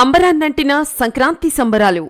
అంబరాన్నంటిన సంక్రాంతి సంబరాలు.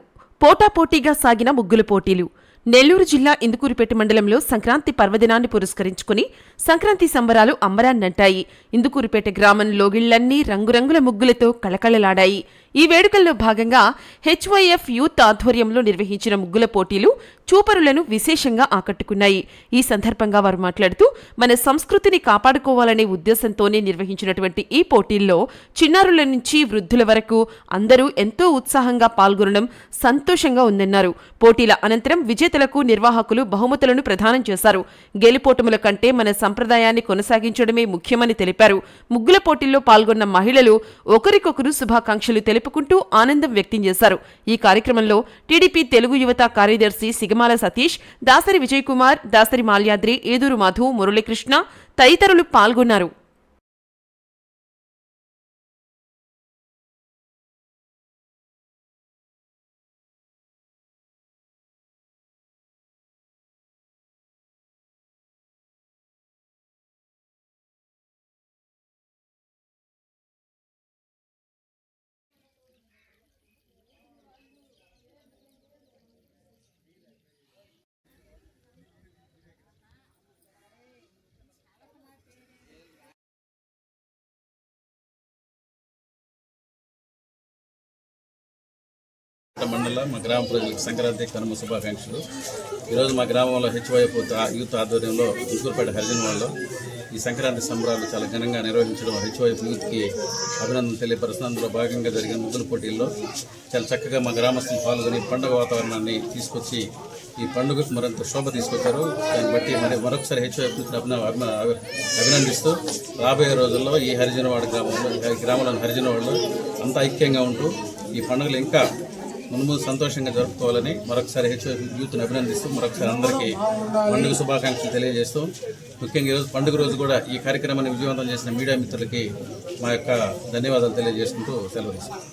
పోటాపోటీగా సాగిన ముగ్గుల పోటీలు. నెల్లూరు జిల్లా ఇందుకూరుపేట మండలంలో సంక్రాంతి పర్వదినాన్ని పురస్కరించుకుని సంక్రాంతి సంబరాలు అంబరాన్నంటాయి. ఇందుకూరుపేట గ్రామం లోగిళ్ళన్నీ రంగురంగుల ముగ్గులతో కళకళలాడాయి. ఈ వేడుకల్లో భాగంగా హెచ్వైఎఫ్ యూత్ ఆధ్వర్యంలో నిర్వహించిన ముగ్గుల పోటీలు చూపరులను విశేషంగా ఆకట్టుకున్నాయి. ఈ సందర్భంగా వారు మాట్లాడుతూ మన సంస్కృతిని కాపాడుకోవాలనే ఉద్దేశంతోనే నిర్వహించినటువంటి ఈ పోటీల్లో చిన్నారుల నుంచి వృద్ధుల వరకు అందరూ ఎంతో ఉత్సాహంగా పాల్గొనడం సంతోషంగా ఉందన్నారు. పోటీల అనంతరం విజేతలకు నిర్వాహకులు బహుమతులను ప్రదానం చేశారు. గెలుపోటముల కంటే మన సంప్రదాయాన్ని కొనసాగించడమే ముఖ్యమని తెలిపారు. ముగ్గుల పోటీల్లో పాల్గొన్న మహిళలు ఒకరికొకరు శుభాకాంక్షలు జరుపుకుంటూ ఆనందం వ్యక్తం చేశారు. ఈ కార్యక్రమంలో టీడీపీ తెలుగు యువత కార్యదర్శి సిగమాల సతీష్ దాసరి విజయ్ కుమార్ దాసరి మాల్యాద్రి ఏదూరు మధు మురళీకృష్ణ తదితరులు పాల్గొన్నారు. మండల మా గ్రామ ప్రజలకు సంక్రాంతి కనుమ శుభాకాంక్షలు. ఈరోజు మా గ్రామంలో హెచ్వైఎఫ్ యూత్ ఆధ్వర్యంలో ముగ్గురుపేట హరిజన్ వాళ్ళలో ఈ సంక్రాంతి సంబరాలు చాలా ఘనంగా నిర్వహించడం హెచ్వైఎఫ్ యూత్కి అభినందన తెలియపరుస్తున్న. అందులో భాగంగా జరిగిన ముగ్గురు పోటీల్లో చాలా చక్కగా మా గ్రామస్తులు పాల్గొని పండుగ వాతావరణాన్ని తీసుకొచ్చి ఈ పండుగకు మరింత శోభ తీసుకొచ్చారు. దాన్ని బట్టి మరి మరొకసారి హెచ్వైఎఫ్ అభినందిస్తూ రాబోయే రోజుల్లో ఈ హరిజనవాడ గ్రామంలో ఈ గ్రామంలోని హరిజనవాడలో అంతా ఐక్యంగా ఉంటూ ఈ పండుగలు ఇంకా ముందు సంతోషంగా జరుపుకోవాలని మరొకసారి హెచ్ యూత్ని అభినందిస్తూ మరొకసారి అందరికీ పండుగ శుభాకాంక్షలు తెలియజేస్తూ. ముఖ్యంగా ఈరోజు పండుగ రోజు కూడా ఈ కార్యక్రమాన్ని విజయవంతం చేసిన మీడియా మిత్రులకి మా యొక్క ధన్యవాదాలు తెలియజేసుకుంటూ సెలవు తీసుకుంటాం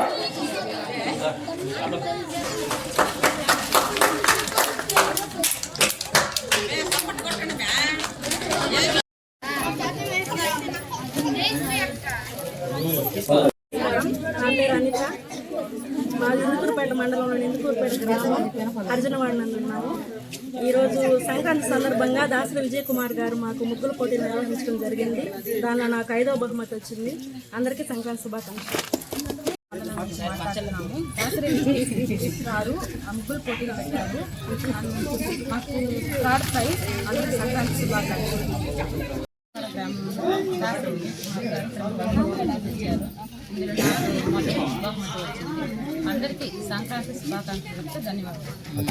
మాది ఇందుకూరుపేట మండలంలోని ఇందుకూరుపేట గ్రామం హరిజనవాడ ఉన్నాము. ఈరోజు సంక్రాంతి సందర్భంగా దాసరి విజయ్ కుమార్ గారు మాకు ముగ్గుల పోటీ నిర్వహించడం జరిగింది. దానిలో నాకు ఐదవ బహుమతి వచ్చింది. అందరికీ సంక్రాంతి శుభాకాంక్షలు. వచ్చన్నాము దాసరి విజయ్ పోటీలు పెట్టారు మాకు థర్డ్ ప్రైజ్ అందరికీ సంక్రాంతి శుభాకాంక్షలు. అందరికీ సంక్రాంతి శుభాకాంక్షలు ధన్యవాదాలు